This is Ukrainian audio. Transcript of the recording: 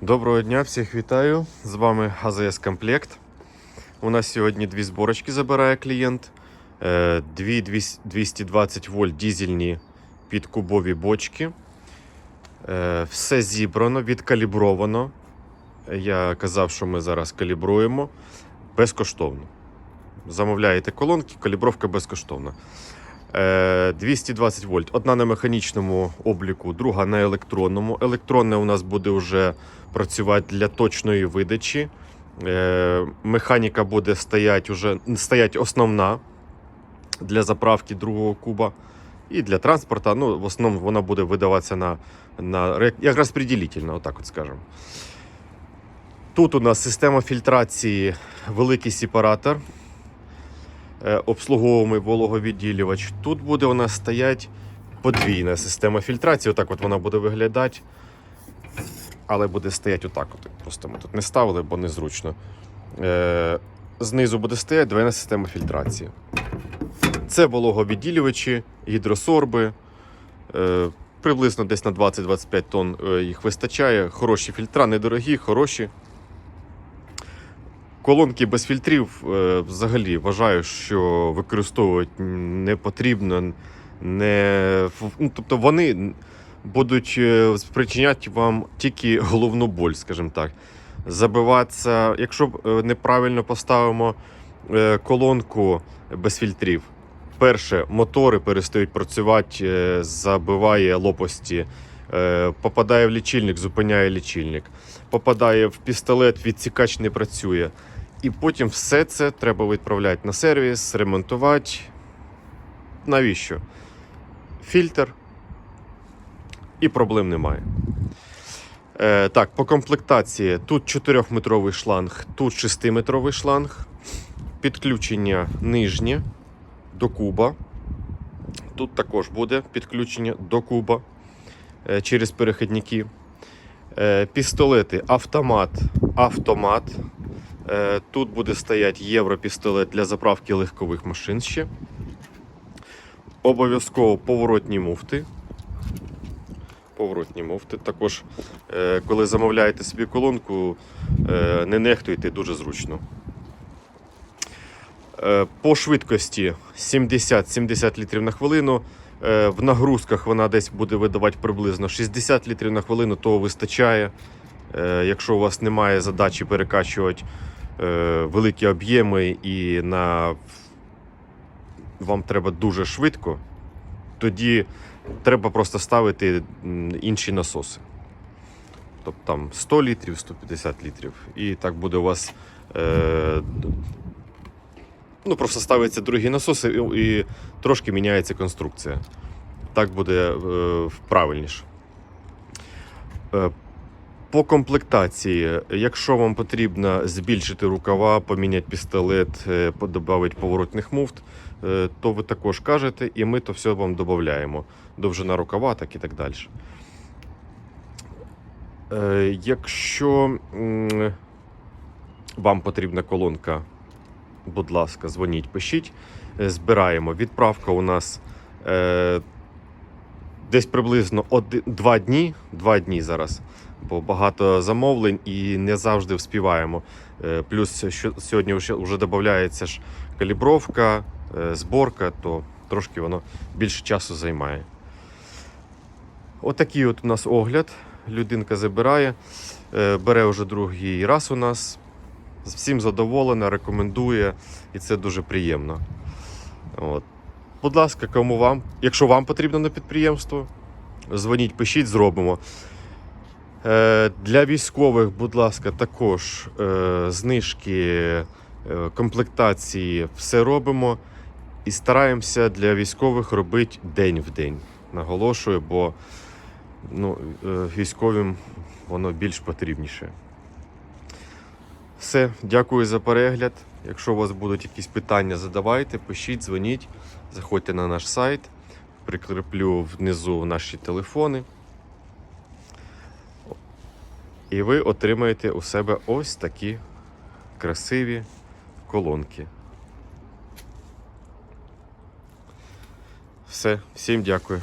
Доброго дня, всіх вітаю. З вами АЗС Комплект. У нас сьогодні дві зборочки забирає клієнт. Е, Дві 220 вольт дізельні підкубові бочки. Е, Все зібрано, відкалібровано. Я казав, що ми зараз калібруємо безкоштовно. Замовляєте колонки, калібровка безкоштовна. Е, 220 вольт. Одна на механічному обліку, друга на електронному. Електронне у нас буде вже працювати для точної видачі. Е, Механіка буде стоять уже стоять основна для заправки другого куба. І для транспорту. Ну, в основному вона буде видаватися на, на як розподілительна, отак от скажемо. Тут у нас система фільтрації, великий сепаратор е, обслуговуємий вологовідділювач. Тут буде у нас стоять подвійна система фільтрації. Отак от вона буде виглядати. Але буде стояти отак. От. Просто ми тут не ставили, бо незручно. Е, знизу буде стояти двойна система фільтрації. Це вологовідділювачі, гідросорби. Е, приблизно десь на 20-25 тонн їх вистачає. Хороші фільтра, недорогі, хороші. Колонки без фільтрів е, взагалі вважаю, що використовувати не потрібно. Не... Ну, тобто вони будуть е, спричиняти вам тільки головну боль, скажімо так. Забиватися, якщо е, неправильно поставимо колонку без фільтрів, перше, мотори перестають працювати, забиває лопасті, е, попадає в лічильник, зупиняє лічильник, попадає в пістолет, відсікач не працює. І потім все це треба відправляти на сервіс, ремонтувати. Навіщо? Фільтр. І проблем немає. Е, так, по комплектації тут 4-метровий шланг, тут 6-метровий шланг. Підключення нижнє до куба. Тут також буде підключення до куба е, через перехідники. Е, пістолети автомат, автомат. Е, Тут буде стояти європістолет для заправки легкових машин ще. Обов'язково поворотні муфти. Поворотні муфти. Також, е, коли замовляєте собі колонку, е, не нехтуйте, дуже зручно. По швидкості 70-70 літрів на хвилину. В нагрузках вона десь буде видавати приблизно 60 літрів на хвилину, того вистачає. Якщо у вас немає задачі перекачувати великі об'єми і на... вам треба дуже швидко, тоді треба просто ставити інші насоси. Тобто там 100 літрів, 150 літрів. І так буде у вас. Е, ну, просто ставиться другі насоси і, і трошки міняється конструкція. Так буде е, правильніше. По комплектації, якщо вам потрібно збільшити рукава, поміняти пістолет, е, додати поворотних муфт, е, то ви також кажете, і ми то все вам додаємо. Довжина рукава, так і так далі. Е, Якщо вам потрібна колонка, будь ласка, дзвоніть, пишіть. Збираємо. Відправка у нас десь приблизно два дні. Два дні зараз. Бо багато замовлень і не завжди вспіваємо. Е, Плюс що сьогодні вже, додається ж калібровка, е, зборка, то трошки воно більше часу займає. Отакий от у нас огляд. Людинка забирає, е, бере вже другий раз у нас. Всім задоволена, рекомендує, і це дуже приємно. От. Будь ласка, кому вам, якщо вам потрібно на підприємство, дзвоніть, пишіть, зробимо. Е, Для військових, будь ласка, також е, знижки, е, комплектації, все робимо. І стараємося для військових робити день в день. Наголошую, бо ну, військовим воно більш потрібніше. Все, дякую за перегляд. Якщо у вас будуть якісь питання, задавайте, пишіть, дзвоніть, заходьте на наш сайт, прикріплю внизу наші телефони. І ви отримаєте у себе ось такі красиві колонки. Все, всім дякую.